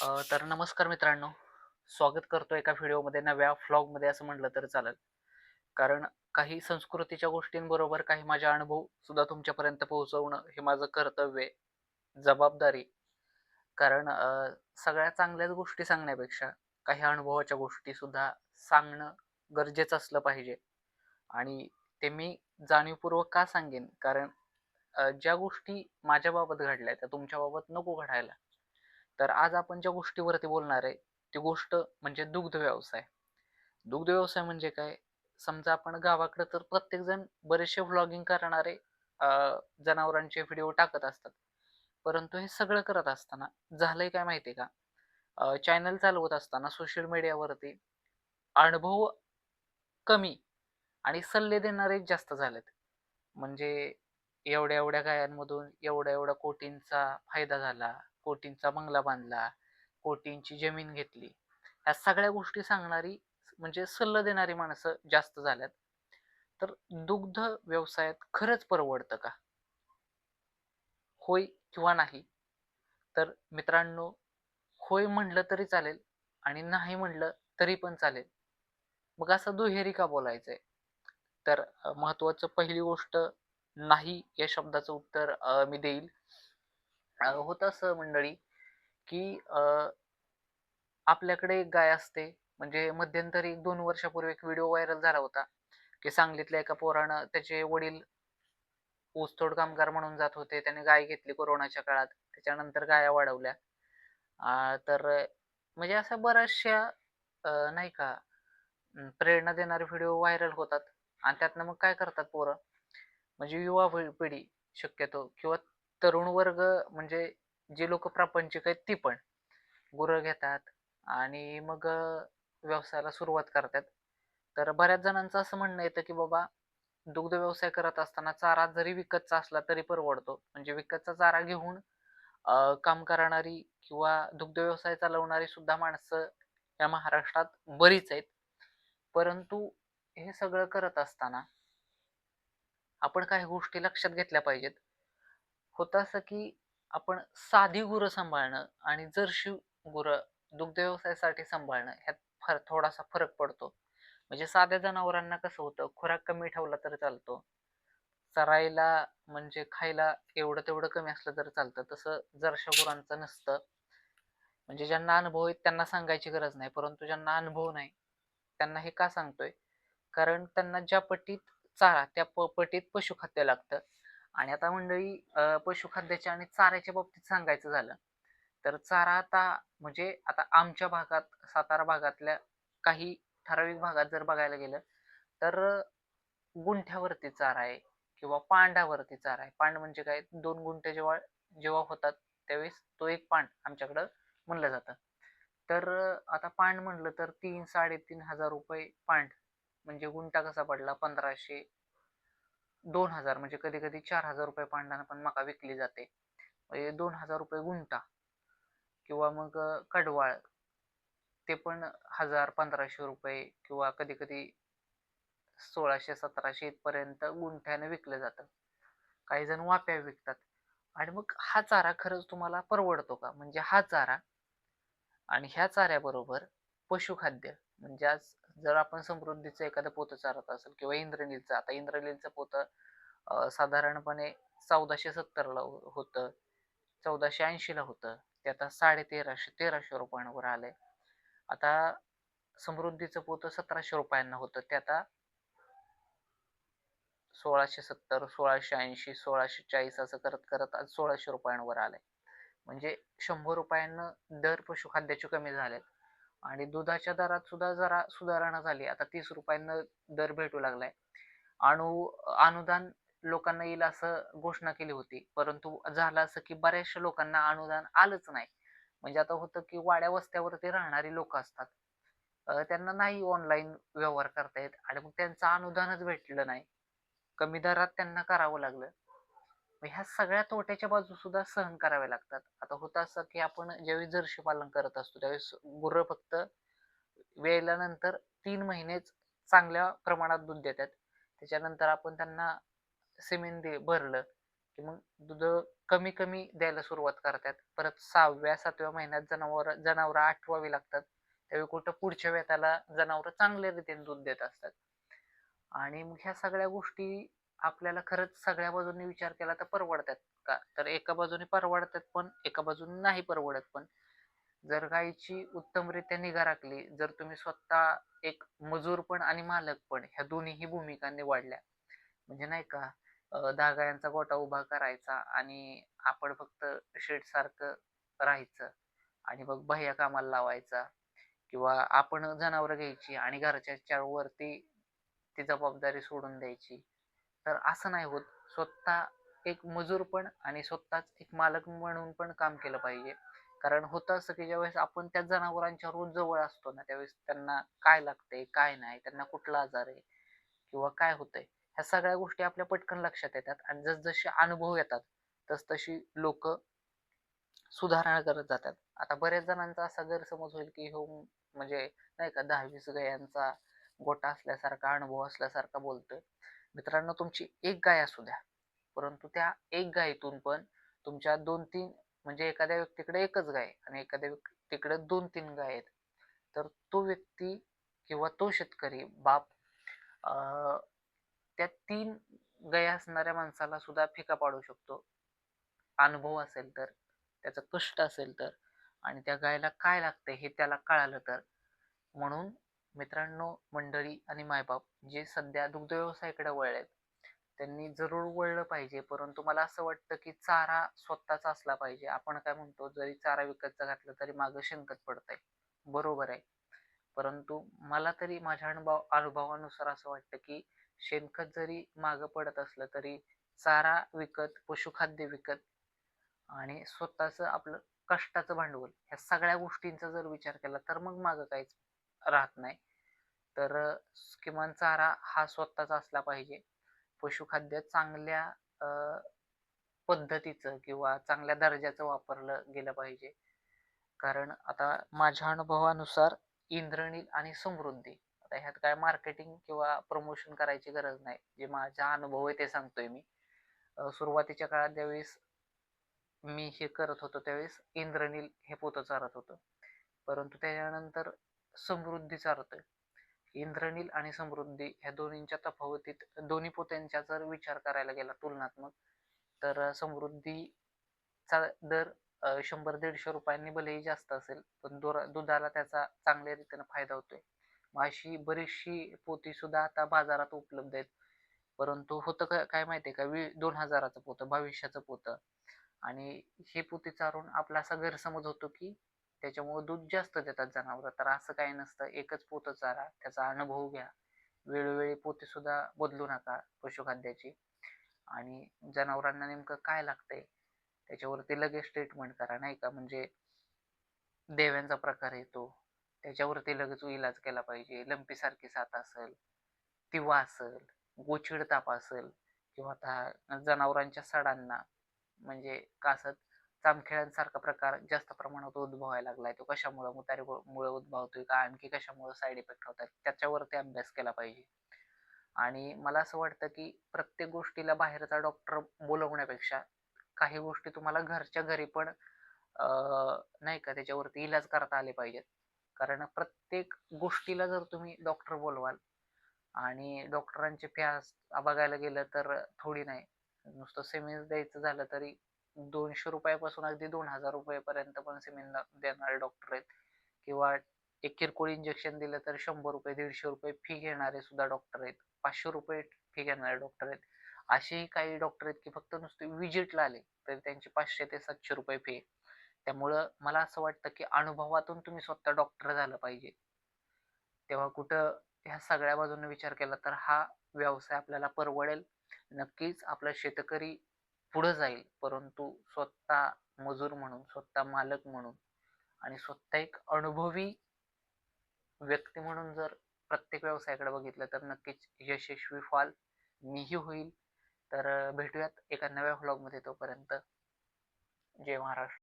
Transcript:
तर नमस्कार मित्रांनो. स्वागत करतो एका व्हिडिओमध्ये नव्या फ्लॉगमध्ये असं म्हटलं तर चालेल. कारण काही संस्कृतीच्या गोष्टींबरोबर काही माझे अनुभव सुद्धा तुमच्यापर्यंत पोहोचवणं हे माझं कर्तव्य जबाबदारी कारण सगळ्या चांगल्याच गोष्टी सांगण्यापेक्षा काही अनुभवाच्या गोष्टी सुद्धा सांगणं गरजेचं असलं पाहिजे. आणि ते मी जाणीवपूर्वक का सांगेन? कारण ज्या गोष्टी माझ्याबाबत घडल्या त्या तुमच्याबाबत नको घडायला. तर आज आपण ज्या गोष्टीवरती बोलणार आहे ती गोष्ट म्हणजे दुग्ध व्यवसाय. दुग्ध व्यवसाय म्हणजे काय? समजा आपण गावाकडे तर प्रत्येकजण बरेचसे व्लॉगिंग करणारे जनावरांचे व्हिडिओ टाकत असतात. परंतु हे सगळं करत असताना झालंय काय माहिती का? चॅनल चालवत असताना सोशल मीडियावरती अनुभव कमी आणि सल्ले देणारे जास्त झालेत. म्हणजे एवढ्या एवढ्या गायांमधून एवढ्या एवढ्या कोटींचा फायदा झाला कोटींचा बंगला बांधला कोटींची जमीन घेतली. ह्या सगळ्या गोष्टी सांगणारी म्हणजे सल्ला देणारी माणसं जास्त झाल्यात. तर दुग्ध व्यवसायात खरंच परवडतं का? होय किंवा नाही? तर मित्रांनो होय म्हणलं तरी चालेल आणि नाही म्हणलं तरी पण चालेल. मग असं दुहेरी का बोलायचंय? तर महत्वाचं पहिली गोष्ट नाही या शब्दाचं उत्तर मी देईल. होत असं मंडळी की अ, आपल्याकडे एक गाय असते. म्हणजे मध्यंतरी एक दोन वर्षापूर्वी एक व्हिडिओ व्हायरल झाला होता की सांगलीतल्या एका पोरानं त्याचे वडील ऊसतोड कामगार म्हणून जात होते. त्याने गाय घेतली कोरोनाच्या काळात. त्याच्यानंतर गाया वाढवल्या. तर म्हणजे अशा बऱ्याचशा नाही का प्रेरणा देणारे व्हिडिओ व्हायरल होतात. आणि त्यातनं मग काय करतात पोरं? म्हणजे युवा पिढी शक्यतो किंवा तरुण वर्ग म्हणजे जे लोक प्रापंचिक आहेत ती पण गुरं घेतात आणि मग व्यवसायाला सुरुवात करतात. तर बऱ्याच जणांचं असं म्हणणं येतं की बाबा दुग्ध व्यवसाय करत असताना चारा जरी विकतचा असला तरी परवडतो. म्हणजे विकतचा चारा घेऊन काम करणारी किंवा दुग्ध व्यवसाय चालवणारी सुद्धा माणसं या महाराष्ट्रात बरीच आहेत. परंतु हे सगळं करत असताना आपण काही गोष्टी लक्षात घेतल्या पाहिजेत. होतं असं की आपण साधी गुरं सांभाळणं आणि जर्शी गुरं दुग्ध व्यवसायासाठी सांभाळणं ह्यात फार थोडासा फरक पडतो. म्हणजे साध्या जनावरांना कसं होतं खुराक कमी ठेवला तर चालतो. चरायला म्हणजे खायला एवढं तेवढं कमी असलं तर चालतं. तसं जरशा गुरांचं नसतं. म्हणजे ज्यांना अनुभव आहेत त्यांना सांगायची गरज नाही परंतु ज्यांना अनुभव नाही त्यांना हे का सांगतोय? कारण त्यांना ज्या पटीत चारा त्या प पटीत पशुखाद्य लागतं. आणि आता मंडळी पशुखाद्याच्या आणि चाऱ्याच्या बाबतीत सांगायचं झालं तर चारा आता म्हणजे आता आमच्या भागात सातारा भागातल्या काही ठराविक भागात जर बघायला गेलं तर गुंठ्यावरती चारा आहे किंवा पांडावरती चारा आहे. पांड म्हणजे काय? दोन गुंठे जेव्हा जेव्हा होतात त्यावेळेस तो एक पांड आमच्याकडं म्हणलं जातं. तर आता पांड म्हणलं तर तीन साडेतीन हजार रुपये पांड म्हणजे गुंठा कसा पडला? पंधराशे दोन हजार म्हणजे कधी कधी चार हजार रुपये पांडानं पण मका विकली जाते. म्हणजे दोन हजार रुपये गुंठा किंवा मग कडवाळ ते पण हजार पंधराशे रुपये किंवा कधी कधी सोळाशे सतराशे इथपर्यंत गुंठ्यानं विकलं जातं. काही जण वाप्या विकतात. आणि मग हा चारा खरंच तुम्हाला परवडतो का? म्हणजे हा चारा आणि ह्या चाऱ्याबरोबर पशुखाद्य म्हणजे आज जर आपण समृद्धीचं एखादं पोतं चारत असेल किंवा इंद्रनीलचं आता इंद्रनीलचं पोतं साधारणपणे चौदाशे सत्तरला हो, होतं. चौदाशे ऐंशीला होतं. ते आता साडे तेराशे तेराशे रुपयांवर आलंय. आता समृद्धीचं पोतं सतराशे रुपयांना होतं. ते आता सोळाशे सत्तर सोळाशे ऐंशी सोळाशे चाळीस असं करत करत आज सोळाशे रुपयांवर आलंय. म्हणजे शंभर रुपयांना दर पशुखाद्याचे कमी झालेत. आणि दुधाच्या दरात सुद्धा जरा सुधारणा झाली. आता तीस रुपयांना दर भेटू लागलाय. अणु अनुदान लोकांना येईल असं घोषणा केली होती. परंतु झालं असं की बऱ्याचशा लोकांना अनुदान आलंच नाही. म्हणजे आता होतं की वाड्या वस्त्यावरती राहणारी लोक असतात. त्यांना नाही ऑनलाईन व्यवहार करता येत. आणि मग त्यांचं अनुदानच भेटलं नाही. कमी दरात त्यांना करावं लागलं. ह्या सगळ्या तोट्याच्या बाजू सुद्धा सहन कराव्या लागतात. आता होतं असं की आपण ज्यावेळी जर्शी पालन करत असतो त्यावेळेस गुरं फक्त वेळेल्यानंतर तीन महिनेच चांगल्या प्रमाणात दूध देतात. त्याच्यानंतर आपण त्यांना सिमेंट दे भरलं की मग दूध कमी कमी द्यायला सुरुवात करतात. परत सहाव्या सातव्या महिन्यात जनावर जनावरं आठवावी लागतात. त्यावेळी कुठं पुढच्या वेताला जनावरं चांगल्या रीतीने दूध देत असतात. आणि मग ह्या सगळ्या गोष्टी आपल्याला खरंच सगळ्या बाजूंनी विचार केला तर परवडतात का? तर एका बाजूने परवडतात पण एका बाजूने नाही परवडत पण. जर गायीची उत्तमरित्या निगा राखली जर तुम्ही स्वतः एक मजूर पण आणि मालक पण ह्या दोन्हीही भूमिका निवडल्या. म्हणजे नाही का अं, दहा गायांचा गोठा उभा करायचा आणि आपण फक्त शेड सारखं राहायचं आणि मग भैया कामाला लावायचा किंवा आपण जनावरं घ्यायची आणि घरच्या वरती ती जबाबदारी सोडून द्यायची. तर असं नाही होत. स्वतः एक मजूर पण आणि स्वतःच एक मालक म्हणून पण काम केलं पाहिजे. कारण होतं असं की ज्यावेळेस आपण त्या जनावरांच्या रोज जवळ असतो ना त्यावेळेस त्यांना काय लागतंय काय नाही त्यांना कुठला आजार आहे किंवा काय होतंय ह्या सगळ्या गोष्टी आपल्या पटकन लक्षात येतात आणि जसजसे अनुभव येतात तसतशी लोक सुधारणा करत जातात. आता बऱ्याच जणांचा असा गैरसमज होईल की हो म्हणजे नाही का दहावीस गायांचा गोटा असल्यासारखा अनुभव असल्यासारखा बोलतोय. मित्रांनो तुमची एक गाय असू द्या. परंतु त्या एक गायीतून पण तुमच्या दोन तीन म्हणजे एखाद्या व्यक्तीकडे एकच गाय आणि एखाद्या व्यक्तीकडे दोन तीन गाय आहेत. तर तो व्यक्ती किंवा तो शेतकरी बाप त्या तीन गाय असणाऱ्या माणसाला सुद्धा फिका पाडू शकतो. अनुभव असेल तर त्याचं कष्ट असेल तर आणि त्या गायला काय लागतंय हे त्याला कळालं तर. म्हणून मित्रांनो मंडळी आणि मायबाप जे सध्या दुग्ध व्यवसायाकडे वळलेत त्यांनी जरूर वळलं पाहिजे. परंतु मला असं वाटतं की चारा स्वतःचा असला पाहिजे. आपण काय म्हणतो जरी चारा विकतचा घातला तरी मागं शेणखत पडतंय. बरोबर आहे. परंतु मला तरी माझ्या अनुभव अनुभवानुसार असं वाटतं की शेणखत जरी मागं पडत असलं तरी चारा विकत पशुखाद्य विकत आणि स्वतःचं आपलं कष्टाचं भांडवल ह्या सगळ्या गोष्टींचा जर विचार केला तर मग मागं काहीच राहत नाही. तर किमान चारा हा स्वतःचा असला पाहिजे. पशुखाद्य चांगल्या पद्धतीचं किंवा चांगल्या दर्जाचं वापरलं गेलं पाहिजे. कारण आता माझ्या अनुभवानुसार इंद्रनील आणि समृद्धी आता ह्यात काय मार्केटिंग किंवा प्रमोशन करायची गरज नाही जे माझा अनुभव आहे ते सांगतोय मी. सुरुवातीच्या काळात ज्यावेळेस मी हे करत होतो त्यावेळेस इंद्रनील हे पोतं चारत होतं. परंतु त्याच्यानंतर समृद्धी चारतोय. इंद्रनील आणि समृद्धी ह्या दोन्हींच्या तफावतीत दोन्ही पोत्यांचा जर विचार करायला गेला तुलनात्मक तर समृद्धीचा दर शंभर दीडशे रुपयांनी भलेही जास्त असेल पण दुरा दुधाला त्याचा चांगल्या रीतीने फायदा होतोय. मग अशी बरीचशी पोती सुद्धा आता बाजारात उपलब्ध आहेत. परंतु होतं का काय माहितीये का वी दोन हजाराचं पोतं भविष्याचं पोतं. आणि हे पोती चारून आपला असा गैरसमज होतो की त्याच्यामुळे दूध जास्त देतात जनावरं. तर असं काही नसतं. एकच पोत चारा त्याचा अनुभव घ्या. वेळोवेळी पोते सुद्धा बदलू नका पशुखाद्याची. आणि जनावरांना नेमकं काय लागतंय त्याच्यावरती लगेच ट्रीटमेंट करा नाही का? म्हणजे देव्यांचा प्रकार येतो. त्याच्यावरती लगेच इलाज केला पाहिजे. लंपीसारखी साथ असेल तिवा असेल गोचिड ताप असेल किंवा आता जनावरांच्या सडांना म्हणजे कासत चामखिळ्यांसारखा प्रकार जास्त प्रमाणात उद्भवायला लागलाय. तो कशामुळे मुतारी मुळे उद्भवतोय? का आणखी कशामुळे साईड इफेक्ट होतात त्याच्यावरती अभ्यास केला पाहिजे. आणि मला असं वाटतं की प्रत्येक गोष्टीला बाहेरचा डॉक्टर बोलवण्यापेक्षा काही गोष्टी तुम्हाला घरच्या घरी पण नाही का त्याच्यावरती इलाज करता आले पाहिजेत. कारण प्रत्येक गोष्टीला जर तुम्ही डॉक्टर बोलवाल आणि डॉक्टरांची फी बघायला गेलं तर थोडी नाही. नुसतं सेमिन्स द्यायचं झालं तरी दोनशे रुपयापासून अगदी दोन हजार रुपयापर्यंत पण सिमेंट देणारे डॉक्टर आहेत. किंवा एक किरकोळ इंजेक्शन दिलं तर शंभर रुपये दीडशे रुपये फी घेणारे सुद्धा डॉक्टर आहेत. पाचशे रुपये फी घेणारे डॉक्टर आहेत. असेही काही डॉक्टर आहेत की फक्त नुसते विजिटला आले तरी त्यांची पाचशे ते सातशे रुपये फी त्यामुळं मला असं वाटतं की अनुभवातून तुम्ही स्वतः डॉक्टर झालं पाहिजे. तेव्हा कुठं ह्या सगळ्या बाजूने विचार केला तर हा व्यवसाय आपल्याला परवडेल. नक्कीच आपला शेतकरी पुढं जाईल. परंतु स्वतः मजूर म्हणून स्वतः मालक म्हणून आणि स्वतः एक अनुभवी व्यक्ती म्हणून जर प्रत्येक व्यवसायाकडे बघितलं तर नक्कीच यशस्वी व्हाल मीही होईल. तर भेटूयात एका नव्या व्लॉगमध्ये तोपर्यंत. जय महाराष्ट्र.